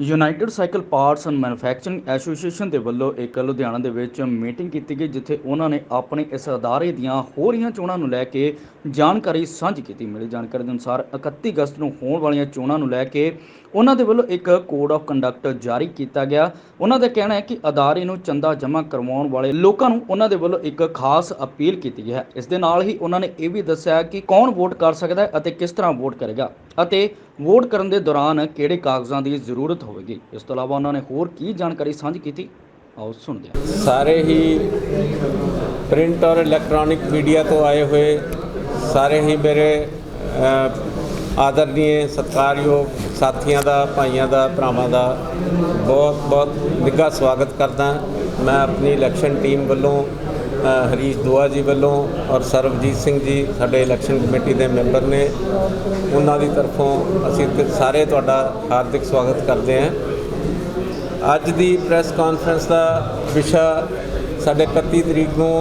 United cycle parts and manufacturing association ਦੇ ਵੱਲੋਂ ਇੱਕ ਲੁਧਿਆਣਾ ਦੇ ਵਿੱਚ ਮੀਟਿੰਗ ਕੀਤੀ ਗਈ, ਜਿੱਥੇ ਉਹਨਾਂ ਨੇ ਆਪਣੇ ਇਸ ਅਦਾਰੇ ਦੀਆਂ ਹੋ ਰਹੀਆਂ ਚੋਣਾਂ ਨੂੰ ਲੈ ਕੇ ਜਾਣਕਾਰੀ ਸਾਂਝੀ ਕੀਤੀ। ਮਿਲੀ ਜਾਣਕਾਰੀ ਦੇ ਅਨੁਸਾਰ 31 ਅਗਸਤ ਨੂੰ ਹੋਣ ਵਾਲੀਆਂ ਚੋਣਾਂ ਨੂੰ ਲੈ ਕੇ ਉਹਨਾਂ ਦੇ ਵੱਲੋਂ ਇੱਕ ਕੋਡ ਆਫ ਕੰਡਕਟ ਜਾਰੀ ਕੀਤਾ ਗਿਆ। ਉਹਨਾਂ ਦਾ ਕਹਿਣਾ ਹੈ ਕਿ ਅਦਾਰੇ ਨੂੰ ਚੰਦਾ ਜਮ੍ਹਾਂ ਕਰਵਾਉਣ ਵਾਲੇ ਲੋਕਾਂ ਨੂੰ ਉਹਨਾਂ ਦੇ ਵੱਲੋਂ ਇੱਕ ਖਾਸ ਅਪੀਲ ਕੀਤੀ ਗਈ ਹੈ। ਇਸ ਦੇ ਨਾਲ ਹੀ ਉਹਨਾਂ ਨੇ ਇਹ ਵੀ ਦੱਸਿਆ ਕਿ ਕੌਣ ਵੋਟ ਕਰ ਸਕਦਾ ਹੈ ਅਤੇ ਕਿਸ ਤਰ੍ਹਾਂ ਵੋਟ ਕਰੇਗਾ ਅਤੇ ਵੋਟ ਕਰਨ ਦੇ ਦੌਰਾਨ ਕਿਹੜੇ ਕਾਗਜ਼ਾਂ ਦੀ ਜ਼ਰੂਰਤ ਹੋਵੇਗੀ। ਇਸ ਤੋਂ ਇਲਾਵਾ ਉਹਨਾਂ ਨੇ ਹੋਰ ਕੀ ਜਾਣਕਾਰੀ ਸਾਂਝੀ ਕੀਤੀ? ਆਓ ਸੁਣਦੇ ਹਾਂ। ਸਾਰੇ ਹੀ ਪ੍ਰਿੰਟ ਔਰ ਇਲੈਕਟ੍ਰੋਨਿਕ ਮੀਡੀਆ ਤੋਂ ਆਏ ਹੋਏ ਸਾਰੇ ਹੀ ਮੇਰੇ ਅ, ਆਦਰਨੀय ਸਤਿਕਾਰਯੋਗ ਸਾਥੀਆਂ ਦਾ, ਭਾਈਆਂ ਦਾ, ਭਰਾਵਾਂ ਦਾ ਬਹੁਤ ਬਹੁਤ ਨਿੱਘਾ ਸਵਾਗਤ ਕਰਦਾ ਮੈਂ ਆਪਣੀ ਇਲੈਕਸ਼ਨ ਟੀਮ ਵੱਲੋਂ ਹਰੀਸ਼ ਦੁਆ ਜੀ ਵੱਲੋਂ ਔਰ ਸਰਬਜੀਤ ਸਿੰਘ ਜੀ, ਸਾਡੇ ਇਲੈਕਸ਼ਨ ਕਮੇਟੀ ਦੇ ਮੈਂਬਰ ਨੇ, ਉਹਨਾਂ ਦੀ ਤਰਫੋਂ ਅਸੀਂ ਸਾਰੇ ਤੁਹਾਡਾ ਹਾਰਦਿਕ ਸਵਾਗਤ ਕਰਦੇ ਹਾਂ। ਅੱਜ ਦੀ ਪ੍ਰੈਸ ਕਾਨਫਰੰਸ ਦਾ ਵਿਸ਼ਾ ਸਾਡੇ 31 ਤਰੀਕ ਨੂੰ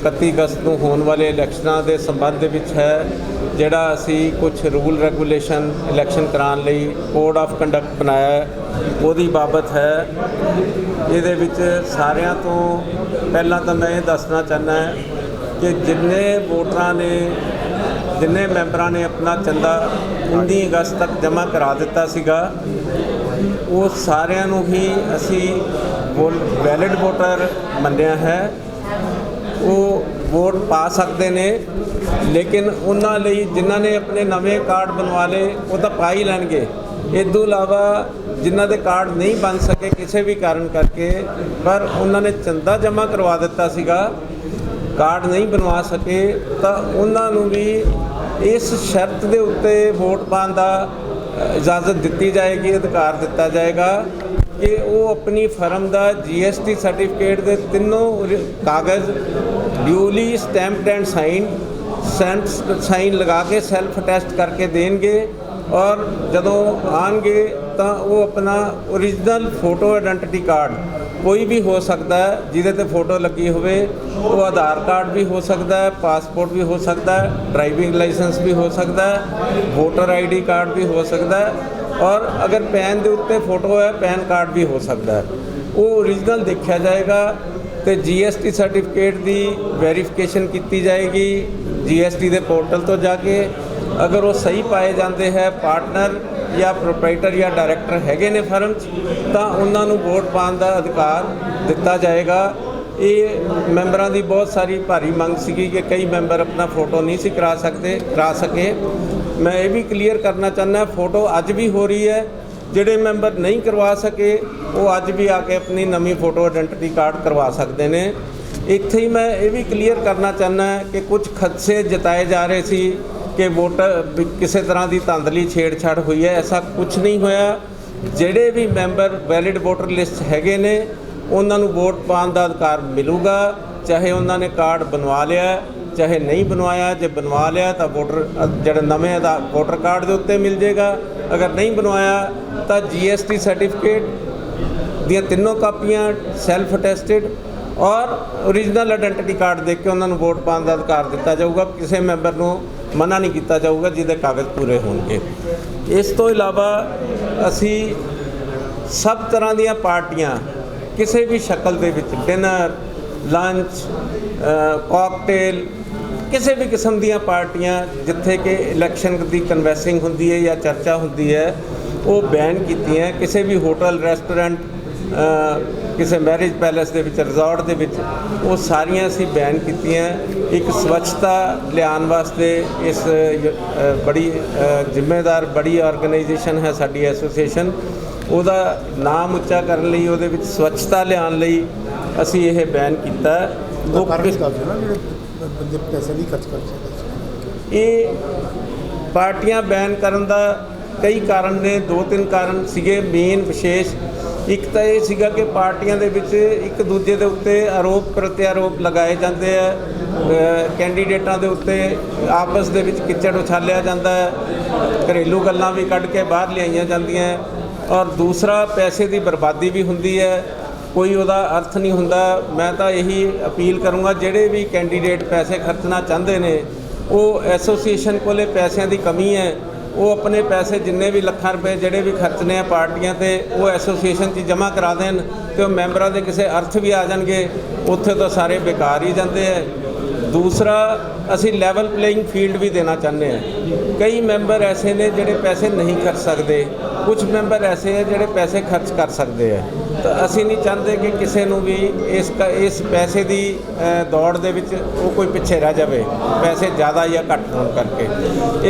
31 ਅਗਸਤ ਨੂੰ ਹੋਣ ਵਾਲੇ ਇਲੈਕਸ਼ਨਾਂ ਦੇ ਸੰਬੰਧ ਦੇ ਵਿੱਚ ਹੈ, ਜਿਹੜਾ ਅਸੀਂ ਕੁਝ ਰੂਲ ਰੈਗੂਲੇਸ਼ਨ ਇਲੈਕਸ਼ਨ ਕਰਾਉਣ ਲਈ ਕੋਡ ਆਫ ਕੰਡਕਟ ਬਣਾਇਆ ਹੈ, ਉਹਦੀ ਬਾਬਤ ਹੈ। ਇਹਦੇ ਵਿੱਚ ਸਾਰਿਆਂ ਤੋਂ ਪਹਿਲਾਂ ਤਾਂ ਮੈਂ ਇਹ ਦੱਸਣਾ ਚਾਹੁੰਦਾ ਹਾਂ ਕਿ ਜਿੰਨੇ ਵੋਟਰਾਂ ਨੇ, ਜਿੰਨੇ ਮੈਂਬਰਾਂ ਨੇ ਆਪਣਾ ਚੰਦਾ 19 ਅਗਸਤ ਤੱਕ ਜਮ੍ਹਾਂ ਕਰਾ ਦਿੱਤਾ ਸੀਗਾ, ਉਹ ਸਾਰਿਆਂ ਨੂੰ ਹੀ ਅਸੀਂ ਵੈਲਿਡ ਵੋਟਰ ਮੰਨਿਆ ਹੈ। ਉਹ ਵੋਟ ਪਾ ਸਕਦੇ ਨੇ। ਲੇਕਿਨ ਉਹਨਾਂ ਲਈ ਜਿਨ੍ਹਾਂ ਨੇ ਆਪਣੇ ਨਵੇਂ ਕਾਰਡ ਬਣਵਾ ਲਏ, ਉਹ ਤਾਂ ਪਾ ਹੀ ਲੈਣਗੇ। ਇਸ ਤੋਂ ਇਲਾਵਾ ਜਿਨ੍ਹਾਂ ਦੇ ਕਾਰਡ ਨਹੀਂ ਬਣ ਸਕੇ ਕਿਸੇ ਵੀ ਕਾਰਨ ਕਰਕੇ, ਪਰ ਉਹਨਾਂ ਨੇ ਚੰਦਾ ਜਮ੍ਹਾਂ ਕਰਵਾ ਦਿੱਤਾ ਸੀਗਾ। ਕਾਰਡ ਨਹੀਂ ਬਣਵਾ ਸਕੇ, ਤਾਂ ਉਹਨਾਂ ਨੂੰ ਵੀ ਇਸ ਸ਼ਰਤ ਦੇ ਉੱਤੇ ਵੋਟ ਪਾਉਣ ਦਾ ਇਜਾਜ਼ਤ ਦਿੱਤੀ ਜਾਏਗੀ, ਅਧਿਕਾਰ ਦਿੱਤਾ ਜਾਏਗਾ। ਕਿ ਉਹ ਆਪਣੀ ਫਰਮ ਦਾ ਜੀਐਸਟੀ ਸਰਟੀਫਿਕੇਟ ਦੇ ਤਿੰਨੋਂ ਕਾਗਜ਼ duly stamped and sign stamp sign ਲਗਾ ਕੇ ਸੈਲਫ ਅਟੈਸਟ ਕਰਕੇ ਦੇਣਗੇ ਔਰ ਜਦੋਂ ਆਣਗੇ ਤਾਂ ਉਹ ਆਪਣਾ origignal ਫੋਟੋ ਆਇਡੈਂਟੀਟੀ ਕਾਰਡ ਕੋਈ ਵੀ ਹੋ ਸਕਦਾ ਹੈ, ਜਿਹਦੇ ਤੇ ਫੋਟੋ ਲੱਗੀ ਹੋਵੇ, ਉਹ ਆਧਾਰ ਕਾਰਡ ਵੀ ਹੋ ਸਕਦਾ ਹੈ ਪਾਸਪੋਰਟ ਵੀ ਹੋ ਸਕਦਾ ਹੈ ਡਰਾਈਵਿੰਗ ਲਾਇਸੈਂਸ ਵੀ ਹੋ ਸਕਦਾ ਹੈ ਵੋਟਰ ਆਈਡੀ ਕਾਰਡ ਵੀ ਹੋ ਸਕਦਾ ਹੈ ਔਰ ਅਗਰ ਪੈਨ ਦੇ ਉੱਤੇ ਫੋਟੋ ਹੈ, ਪੈਨ ਕਾਰਡ ਵੀ ਹੋ ਸਕਦਾ ਹੈ। ਉਹ origignal ਦੇਖਿਆ ਜਾਏਗਾ ਤੇ ਜੀਐਸਟੀ ਸਰਟੀਫਿਕੇਟ ਦੀ ਵੈਰੀਫਿਕੇਸ਼ਨ ਕੀਤੀ ਜਾਏਗੀ ਜੀਐਸਟੀ ਦੇ ਪੋਰਟਲ ਤੋਂ ਜਾ ਕੇ। ਅਗਰ ਉਹ ਸਹੀ ਪਾਏ ਜਾਂਦੇ ਹੈ ਪਾਰਟਨਰ ਜਾਂ ਪ੍ਰੋਪਰਾਈਟਰ ਜਾਂ ਡਾਇਰੈਕਟਰ ਹੈਗੇ ਨੇ ਫਰਮ 'ਚ ਤਾਂ ਉਹਨਾਂ ਨੂੰ ਵੋਟ ਪਾਉਣ ਦਾ ਅਧਿਕਾਰ ਦਿੱਤਾ ਜਾਏਗਾ। ਇਹ ਮੈਂਬਰਾਂ ਦੀ ਬਹੁਤ ਸਾਰੀ ਭਾਰੀ ਮੰਗ ਸੀਗੀ ਕਿ ਕਈ ਮੈਂਬਰ ਆਪਣਾ ਫੋਟੋ ਨਹੀਂ ਸੀ ਕਰਾ ਸਕਦੇ, ਕਰਾ ਸਕੇ। ਮੈਂ ਇਹ ਵੀ ਕਲੀਅਰ ਕਰਨਾ ਚਾਹੁੰਦਾ, ਫੋਟੋ ਅੱਜ ਵੀ ਹੋ ਰਹੀ ਹੈ, ਜਿਹੜੇ ਮੈਂਬਰ ਨਹੀਂ ਕਰਵਾ ਸਕੇ, ਉਹ ਅੱਜ ਵੀ ਆ ਕੇ ਆਪਣੀ ਨਵੀਂ ਫੋਟੋ ਆਇਡੈਂਟੀਟੀ ਕਾਰਡ ਕਰਵਾ ਸਕਦੇ ਨੇ। ਇੱਥੇ ਹੀ ਮੈਂ ਇਹ ਵੀ ਕਲੀਅਰ ਕਰਨਾ ਚਾਹੁੰਦਾ ਕਿ ਕੁਝ ਖਦਸ਼ੇ ਜਤਾਏ ਜਾ ਰਹੇ ਸੀ ਕਿ ਵੋਟਰ ਕਿਸੇ ਤਰ੍ਹਾਂ ਦੀ ਧਾਂਦਲੀ ਛੇੜਛਾੜ ਹੋਈ ਹੈ, ਐਸਾ ਕੁਝ ਨਹੀਂ ਹੋਇਆ। ਜਿਹੜੇ ਵੀ ਮੈਂਬਰ ਵੈਲਿਡ ਵੋਟਰ ਲਿਸਟ ਹੈਗੇ ਨੇ ਉਹਨਾਂ ਨੂੰ ਵੋਟ ਪਾਉਣ ਦਾ ਅਧਿਕਾਰ ਮਿਲੂਗਾ ਚਾਹੇ ਉਹਨਾਂ ਨੇ ਕਾਰਡ ਬਣਵਾ ਲਿਆ ਚਾਹੇ ਨਹੀਂ ਬਣਵਾਇਆ ਜੇ ਬਣਵਾ ਲਿਆ ਤਾਂ ਵੋਟਰ ਅ, ਜਿਹੜਾ ਨਵੇਂ ਦਾ ਵੋਟਰ ਕਾਰਡ ਦੇ ਉੱਤੇ ਮਿਲ ਜਾਏਗਾ ਅਗਰ ਨਹੀਂ ਬਣਵਾਇਆ ਤਾਂ ਜੀਐਸਟੀ ਸਰਟੀਫਿਕੇਟ ਦੀਆਂ ਤਿੰਨੋਂ ਕਾਪੀਆਂ ਸੈਲਫ ਅਟੈਸਟਡ ਔਰ origignal ਆਇਡੈਂਟੀਟੀ ਕਾਰਡ ਦੇ ਕੇ ਉਹਨਾਂ ਨੂੰ ਵੋਟ ਪਾਉਣ ਦਾ ਅਧਿਕਾਰ ਦਿੱਤਾ ਜਾਊਗਾ ਕਿਸੇ ਮੈਂਬਰ ਨੂੰ ਮਨਾ ਨਹੀਂ ਕੀਤਾ ਜਾਊਗਾ ਜਿਹਦੇ ਕਾਗਜ਼ ਪੂਰੇ ਹੋਣਗੇ। ਇਸ ਤੋਂ ਇਲਾਵਾ ਅਸੀਂ ਸਭ ਤਰ੍ਹਾਂ ਦੀਆਂ ਪਾਰਟੀਆਂ ਕਿਸੇ ਵੀ ਸ਼ਕਲ ਦੇ ਵਿੱਚ ਡਿਨਰ ਲੰਚ ਕਾਕਟੇਲ ਕਿਸੇ ਵੀ ਕਿਸਮ ਦੀਆਂ ਪਾਰਟੀਆਂ, ਜਿੱਥੇ ਕਿ ਇਲੈਕਸ਼ਨ ਦੀ ਕਨਵੈਸਿੰਗ ਹੁੰਦੀ ਹੈ ਜਾਂ ਚਰਚਾ ਹੁੰਦੀ ਹੈ, ਉਹ ਬੈਨ ਕੀਤੀਆਂ ਕਿਸੇ ਵੀ ਹੋਟਲ ਰੈਸਟੋਰੈਂਟ ਕਿਸੇ ਮੈਰਿਜ ਪੈਲੇਸ ਦੇ ਵਿੱਚ ਰਿਜ਼ੋਰਟ ਦੇ ਵਿੱਚ ਉਹ ਸਾਰੀਆਂ ਅਸੀਂ ਬੈਨ ਕੀਤੀਆਂ। ਇੱਕ ਸਵੱਛਤਾ ਲਿਆਉਣ ਵਾਸਤੇ ਇਸ ਬੜੀ ਜ਼ਿੰਮੇਦਾਰ ਬੜੀ ਆਰਗੇਨਾਈਜੇਸ਼ਨ ਹੈ ਸਾਡੀ ਐਸੋਸੀਏਸ਼ਨ ਉਹਦਾ ਨਾਮ ਉੱਚਾ ਕਰਨ ਲਈ ਉਹਦੇ ਵਿੱਚ ਸਵੱਛਤਾ ਲਿਆਉਣ ਲਈ ਅਸੀਂ ਇਹ ਬੈਨ ਕੀਤਾ। ਉਹ ਦੱਸ ਦਿਓ ਨਾ ਜਿਹੜੇ ਬੰਦੇ ਪੈਸੇ ਨਹੀਂ ਖਰਚ ਕਰ ਸਕਦੇ। ਇਹ ਪਾਰਟੀਆਂ ਬੈਨ ਕਰਨ ਦਾ ਕਈ ਕਾਰਨ ਨੇ ਦੋ ਤਿੰਨ ਕਾਰਨ ਸੀਗੇ। ਮੇਨ ਵਿਸ਼ੇਸ਼ ਇੱਕ ਤਾਂ ਇਹ ਸੀਗਾ ਕਿ ਪਾਰਟੀਆਂ ਦੇ ਵਿੱਚ ਇੱਕ ਦੂਜੇ ਦੇ ਉੱਤੇ ਆਰੋਪ ਪ੍ਰਤਿਆਰੋਪ ਲਗਾਏ ਜਾਂਦੇ ਆ ਕੈਂਡੀਡੇਟਾਂ ਦੇ ਉੱਤੇ ਆਪਸ ਦੇ ਵਿੱਚ ਕਿਚੜ ਉਛਾਲਿਆ ਜਾਂਦਾ ਹੈ, ਘਰੇਲੂ ਗੱਲਾਂ ਵੀ ਕੱਢ ਕੇ ਬਾਹਰ ਲਿਆਈਆਂ ਜਾਂਦੀਆਂ ਔਰ ਦੂਸਰਾ ਪੈਸੇ ਦੀ ਬਰਬਾਦੀ ਵੀ ਹੁੰਦੀ ਹੈ, ਕੋਈ ਉਹਦਾ ਅਰਥ ਨਹੀਂ ਹੁੰਦਾ। ਮੈਂ ਤਾਂ ਇਹੀ ਅਪੀਲ ਕਰੂੰਗਾ, ਜਿਹੜੇ ਵੀ ਕੈਂਡੀਡੇਟ ਪੈਸੇ ਖਰਚਣਾ ਚਾਹੁੰਦੇ ਨੇ, ਉਹ ਐਸੋਸੀਏਸ਼ਨ ਕੋਲੇ ਪੈਸਿਆਂ ਦੀ ਕਮੀ ਹੈ ਉਹ ਆਪਣੇ ਪੈਸੇ ਜਿੰਨੇ ਵੀ ਲੱਖਾਂ ਰੁਪਏ ਜਿਹੜੇ ਵੀ ਖਰਚਨੇ ਆ ਪਾਰਟੀਆਂ ਤੇ ਉਹ ਐਸੋਸੀਏਸ਼ਨ 'ਚ ਜਮ੍ਹਾਂ ਕਰਾ ਦੇਣ ਤੇ ਉਹ ਮੈਂਬਰਾਂ ਦੇ ਕਿਸੇ ਅਰਥ ਵੀ ਆ ਜਾਣਗੇ, ਉੱਥੇ ਤਾਂ ਸਾਰੇ ਬੇਕਾਰ ਹੀ ਜਾਂਦੇ ਆ। ਦੂਸਰਾ, ਅਸੀਂ ਲੈਵਲ ਪਲੇਇੰਗ ਫੀਲਡ ਵੀ ਦੇਣਾ ਚਾਹੁੰਦੇ ਹਾਂ ਕਈ ਮੈਂਬਰ ਐਸੇ ਨੇ ਜਿਹੜੇ ਪੈਸੇ ਨਹੀਂ ਖਰਚ ਸਕਦੇ ਕੁਝ ਮੈਂਬਰ ਐਸੇ ਆ ਜਿਹੜੇ ਪੈਸੇ ਖਰਚ ਕਰ ਸਕਦੇ ਆ। ਤਾਂ ਅਸੀਂ ਨਹੀਂ ਚਾਹੁੰਦੇ ਕਿ ਕਿਸੇ ਨੂੰ ਵੀ ਇਸ ਕ- ਇਸ ਪੈਸੇ ਦੀ ਦੌੜ ਦੇ ਵਿੱਚ ਉਹ ਕੋਈ ਪਿੱਛੇ ਰਹਿ ਜਾਵੇ, ਪੈਸੇ ਜ਼ਿਆਦਾ ਜਾਂ ਘੱਟ ਹੋਣ ਕਰਕੇ।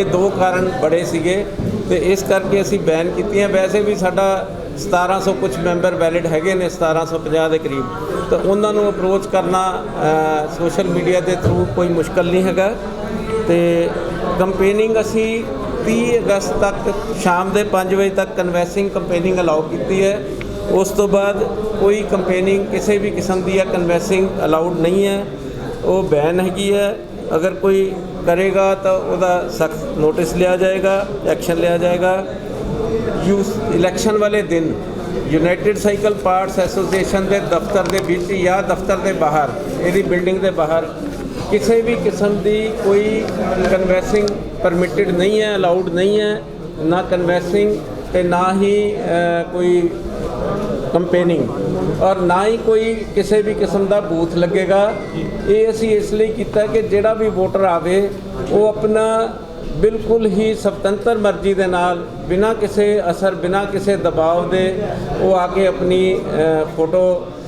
ਇਹ ਦੋ ਕਾਰਨ ਬੜੇ ਸੀਗੇ ਤੇ ਇਸ ਕਰਕੇ ਅਸੀਂ ਬੈਨ ਕੀਤੀਆਂ। ਵੈਸੇ ਵੀ ਸਾਡਾ 1700 ਕੁਝ ਮੈਂਬਰ ਵੈਲਿਡ ਹੈਗੇ ਨੇ 1750 ਦੇ ਕਰੀਬ। ਤਾਂ ਉਹਨਾਂ ਨੂੰ ਅਪਰੋਚ ਕਰਨਾ ਸੋਸ਼ਲ ਮੀਡੀਆ ਦੇ ਥਰੂ ਕੋਈ ਮੁਸ਼ਕਲ ਨਹੀਂ ਹੈਗਾ। ਤੇ ਕੰਪੇਨਿੰਗ ਅਸੀਂ 30 ਅਗਸਤ ਤੱਕ, ਸ਼ਾਮ ਦੇ 5 ਵਜੇ ਤੱਕ ਕਨਵੈਸਿੰਗ ਕੰਪੇਨਿੰਗ ਅਲਾਉ ਕੀਤੀ ਹੈ। ਉਸ ਤੋਂ ਬਾਅਦ ਕੋਈ ਕੰਪੇਨਿੰਗ ਕਿਸੇ ਵੀ ਕਿਸਮ ਦੀ ਹੈ ਕਨਵੈਸਿੰਗ ਅਲਾਉਡ ਨਹੀਂ ਹੈ। ਉਹ ਬੈਨ ਹੈਗੀ ਹੈ ਅਗਰ ਕੋਈ ਕਰੇਗਾ ਤਾਂ ਉਹਦਾ ਸਖਤ ਨੋਟਿਸ ਲਿਆ ਜਾਏਗਾ ਐਕਸ਼ਨ ਲਿਆ ਜਾਏਗਾ। ਯੂਸ ਇਲੈਕਸ਼ਨ ਵਾਲੇ ਦਿਨ ਯੂਨਾਈਟਿਡ ਸਾਈਕਲ ਪਾਰਟਸ ਐਸੋਸੀਏਸ਼ਨ ਦੇ ਦਫ਼ਤਰ ਦੇ ਵਿੱਚ ਜਾਂ ਦਫ਼ਤਰ ਦੇ ਬਾਹਰ, ਇਹਦੀ ਬਿਲਡਿੰਗ ਦੇ ਬਾਹਰ ਕਿਸੇ ਵੀ ਕਿਸਮ ਦੀ ਕੋਈ ਕਨਵੈਸਿੰਗ ਪਰਮਿਟਡ ਨਹੀਂ ਹੈ ਅਲਾਉਡ ਨਹੀਂ ਹੈ। ਨਾ ਕਨਵੈਸਿੰਗ ਤੇ ਨਾ ਹੀ ਕੋਈ ਕੰਪੇਨਿੰਗ ਔਰ ਨਾ ਹੀ ਕੋਈ ਕਿਸੇ ਵੀ ਕਿਸਮ ਦਾ ਬੂਥ ਲੱਗੇਗਾ। ਇਹ ਅਸੀਂ ਇਸ ਲਈ ਕੀਤਾ ਕਿ ਜਿਹੜਾ ਵੀ ਵੋਟਰ ਆਵੇ, ਉਹ ਆਪਣਾ ਬਿਲਕੁਲ ਹੀ ਸੁਤੰਤਰ ਮਰਜ਼ੀ ਦੇ ਨਾਲ, ਬਿਨਾਂ ਕਿਸੇ ਅਸਰ, ਬਿਨਾਂ ਕਿਸੇ ਦਬਾਅ ਦੇ ਉਹ ਆ ਕੇ ਆਪਣੀ ਫੋਟੋ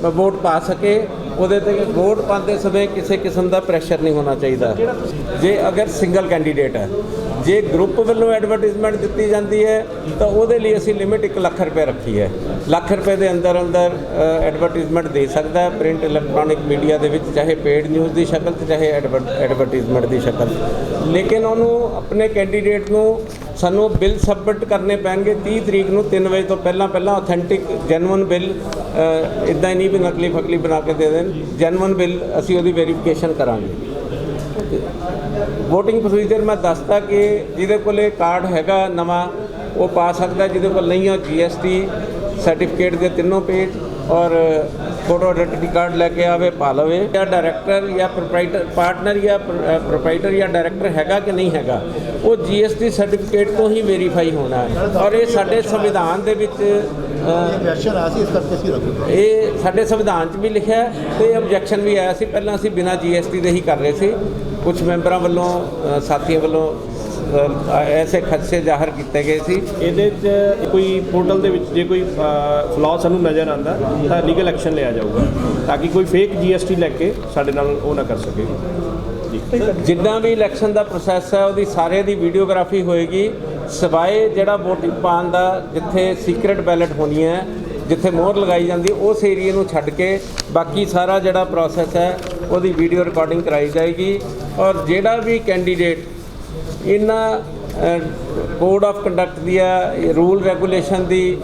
ਵੋਟ ਪਾ ਸਕੇ। ਉਹਦੇ ਤੇ ਵੋਟ ਪਾਉਂਦੇ ਸਮੇਂ ਕਿਸੇ ਕਿਸਮ ਦਾ ਪ੍ਰੈਸ਼ਰ ਨਹੀਂ ਹੋਣਾ ਚਾਹੀਦਾ। ਜੇ ਅਗਰ ਸਿੰਗਲ ਕੈਂਡੀਡੇਟ ਹੈ ਜੇ ਗਰੁੱਪ ਵੱਲੋਂ ਐਡਵਰਟਾਈਜ਼ਮੈਂਟ ਦਿੱਤੀ ਜਾਂਦੀ ਹੈ, ਤਾਂ ਉਹਦੇ ਲਈ ਅਸੀਂ ਲਿਮਿਟ 1 ਲੱਖ ਰੁਪਏ ਰੱਖੀ ਹੈ। ਲੱਖ ਰੁਪਏ ਦੇ ਅੰਦਰ ਅੰਦਰ ਐਡਵਰਟਾਈਜ਼ਮੈਂਟ ਦੇ ਸਕਦਾ ਹੈ ਪ੍ਰਿੰਟ ਇਲੈਕਟ੍ਰੋਨਿਕ ਮੀਡੀਆ ਦੇ ਵਿੱਚ, ਚਾਹੇ ਪੇਡ ਨਿਊਜ਼ ਦੀ ਸ਼ਕਲ ਤੇ ਚਾਹੇ ਐਡਵਰਟਾਈਜ਼ਮੈਂਟ ਦੀ ਸ਼ਕਲ। ਲੇਕਿਨ ਉਹਨੂੰ ਆਪਣੇ ਕੈਂਡੀਡੇਟ ਨੂੰ ਸਾਨੂੰ ਬਿੱਲ ਸਬਮਿਟ ਕਰਨੇ ਪੈਣਗੇ 30 ਤਰੀਕ ਨੂੰ 3 ਵਜੇ ਤੋਂ ਪਹਿਲਾਂ ਪਹਿਲਾਂ ਆਥੈਂਟਿਕ ਜੈਨੂਇਨ ਬਿੱਲ ਇਦਾਂ ਹੀ ਨਹੀਂ ਵੀ ਨਕਲੀ ਫਕਲੀ ਬਣਾ ਕੇ ਦੇ ਦੇਣ। ਜੈਨੂਇਨ ਬਿੱਲ ਅਸੀਂ ਉਹਦੀ ਵੈਰੀਫਿਕੇਸ਼ਨ ਕਰਾਂਗੇ। VOTING ਪ੍ਰੋਸੀਜਰ ਮੈਂ ਦੱਸਤਾ ਕਿ ਜਿਹਦੇ ਕੋਲੇ ਕਾਰਡ ਹੈਗਾ ਨਵਾਂ ਉਹ ਪਾ ਸਕਦਾ ਜਿਹਦੇ ਕੋਲ ਨਹੀਂ ਹੈ GST ਸਰਟੀਫਿਕੇਟ ਦੇ ਤਿੰਨੋਂ ਪੇਜ ਔਰ ਫੋਟੋ ਆਇਡੈਂਟੀ ਕਾਰਡ ਲੈ ਕੇ ਆਵੇ ਪਾ ਲਵੇ। ਜਾਂ ਡਾਇਰੈਕਟਰ ਜਾਂ ਪ੍ਰੋਪਰਾਈਟਰ ਪਾਰਟਨਰ ਜਾਂ ਪ੍ਰੋਪਰਾਈਟਰ ਜਾਂ ਡਾਇਰੈਕਟਰ ਹੈਗਾ ਕਿ ਨਹੀਂ ਹੈਗਾ ਉਹ GST ਸਰਟੀਫਿਕੇਟ ਤੋਂ ਹੀ ਵੈਰੀਫਾਈ ਹੋਣਾ ਹੈ। ਔਰ ਇਹ ਸਾਡੇ ਸੰਵਿਧਾਨ ਦੇ ਵਿੱਚ ਸੀ ਇਸ ਕਰਕੇ ਇਹ ਸਾਡੇ ਸੰਵਿਧਾਨ 'ਚ ਵੀ ਲਿਖਿਆ ਤੇ ਆਬਜੈਕਸ਼ਨ ਵੀ ਆਇਆ ਸੀ। ਪਹਿਲਾਂ ਅਸੀਂ ਬਿਨਾਂ ਜੀਐਸਟੀ ਦੇ ਹੀ ਕਰ ਰਹੇ ਸੀ। ਕੁਝ ਮੈਂਬਰਾਂ ਵੱਲੋਂ ਸਾਥੀਆਂ ਵੱਲੋਂ ਐਸੇ ਖਦਸ਼ੇ ਜ਼ਾਹਰ ਕੀਤੇ ਗਏ ਸੀ। ਇਹਦੇ 'ਚ ਕੋਈ ਪੋਰਟਲ ਦੇ ਵਿੱਚ ਜੇ ਕੋਈ ਫਲॉ ਸਾਨੂੰ ਨਜ਼ਰ ਆਂਦਾ ਤਾਂ ਲੀਗਲ ਐਕਸ਼ਨ ਲਿਆ ਜਾਊਗਾ ਤਾਂ ਕਿ ਕੋਈ ਫੇਕ ਜੀਐਸਟੀ ਲੈ ਕੇ ਸਾਡੇ ਨਾਲ ਉਹ ਨਾ ਕਰ ਸਕੇ। ਜਿੱਦਾਂ ਵੀ ਇਲੈਕਸ਼ਨ ਦਾ ਪ੍ਰੋਸੈਸ ਹੈ ਉਹਦੀ ਸਾਰੇ ਦੀ ਵੀਡੀਓਗ੍ਰਾਫੀ ਹੋਏਗੀ। ਸਿਵਾਏ ਜਿਹੜਾ VOTING ਪਾਉਣ ਦਾ ਜਿੱਥੇ ਸੀਕ੍ਰੀਟ ਬੈਲਟ ਹੋਣੀ ਹੈ ਜਿੱਥੇ ਮੋਹਰ ਲਗਾਈ ਜਾਂਦੀ ਉਸ ਏਰੀਏ ਨੂੰ ਛੱਡ ਕੇ ਬਾਕੀ ਸਾਰਾ ਜਿਹੜਾ ਪ੍ਰੋਸੈਸ ਹੈ ਉਹਦੀ ਵੀਡੀਓ ਰਿਕਾਰਡਿੰਗ ਕਰਾਈ ਜਾਏਗੀ। ਔਰ ਜਿਹੜਾ ਵੀ ਕੈਂਡੀਡੇਟ ਇਹਨਾਂ ਕੋਡ ਆਫ ਕੰਡਕਟ ਦੀਆਂ ਰੂਲ ਰੈਗੂਲੇਸ਼ਨ ਦੀ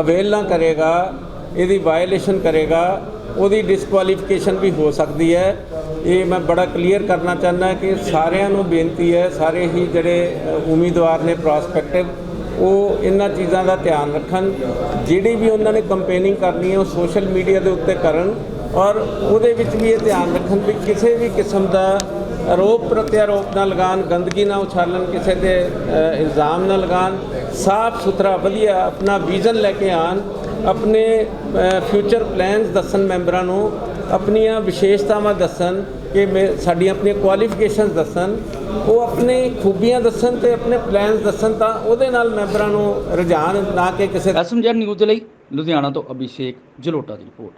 ਅਵੇਲ ਕਰੇਗਾ, ਇਹਦੀ ਵਾਇਲੇਸ਼ਨ ਕਰੇਗਾ, ਉਹਦੀ ਡਿਸਕੁਆਲੀਫਿਕੇਸ਼ਨ ਵੀ ਹੋ ਸਕਦੀ ਹੈ। ਇਹ ਮੈਂ ਬੜਾ ਕਲੀਅਰ ਕਰਨਾ ਚਾਹੁੰਦਾ ਕਿ ਸਾਰਿਆਂ ਨੂੰ ਬੇਨਤੀ ਹੈ, ਸਾਰੇ ਹੀ ਜਿਹੜੇ ਉਮੀਦਵਾਰ ਨੇ ਪ੍ਰੋਸਪੈਕਟਿਵ ਉਹ ਇਹਨਾਂ ਚੀਜ਼ਾਂ ਦਾ ਧਿਆਨ ਰੱਖਣ। ਜਿਹੜੀ ਵੀ ਉਹਨਾਂ ਨੇ ਕੰਪੇਨਿੰਗ ਕਰਨੀ ਹੈ, ਉਹ ਸੋਸ਼ਲ ਮੀਡੀਆ ਦੇ ਉੱਤੇ ਕਰਨ। ਔਰ ਉਹਦੇ ਵਿੱਚ ਵੀ ਇਹ ਧਿਆਨ ਰੱਖਣ ਵੀ ਕਿਸੇ ਵੀ ਕਿਸਮ ਦਾ ਆਰੋਪ ਪ੍ਰਤਿਆਰੋਪ ਨਾ ਲਗਾਉਣ, ਗੰਦਗੀ ਨਾ ਉਛਾਲਣ, ਕਿਸੇ ਤੇ ਇਲਜ਼ਾਮ ਨਾ ਲਗਾਉਣ, ਸਾਫ਼ ਸੁਥਰਾ, ਵਧੀਆ ਆਪਣਾ ਵਿਜ਼ਨ ਲੈ ਕੇ ਆਣ ਆਪਣੇ ਫਿਊਚਰ ਪਲਾਨਸ ਦੱਸਣ ਮੈਂਬਰਾਂ ਨੂੰ, ਆਪਣੀਆਂ ਵਿਸ਼ੇਸ਼ਤਾਵਾਂ ਦੱਸਣ ਕਿ ਮੈਂ, ਸਾਡੀਆਂ ਆਪਣੀਆਂ ਕੁਆਲੀਫਿਕੇਸ਼ਨਸ ਦੱਸਣ, ਉਹ ਆਪਣੇ ਖੂਬੀਆਂ ਦੱਸਣ ਤੇ ਆਪਣੇ ਪਲਾਨਸ ਦੱਸਣ ਤਾਂ ਉਹਦੇ ਨਾਲ ਮੈਂਬਰਾਂ ਨੂੰ ਰੁਝਾਨ ਨਾ ਕਿ ਕਿਸੇ ਐਸਐਮਜੀ ਨਿਊਜ਼ ਦੇ ਲਈ ਲੁਧਿਆਣਾ ਤੋਂ ਅਭਿਸ਼ੇਕ ਜਲੋਟਾ ਦੀ ਰਿਪੋਰਟ।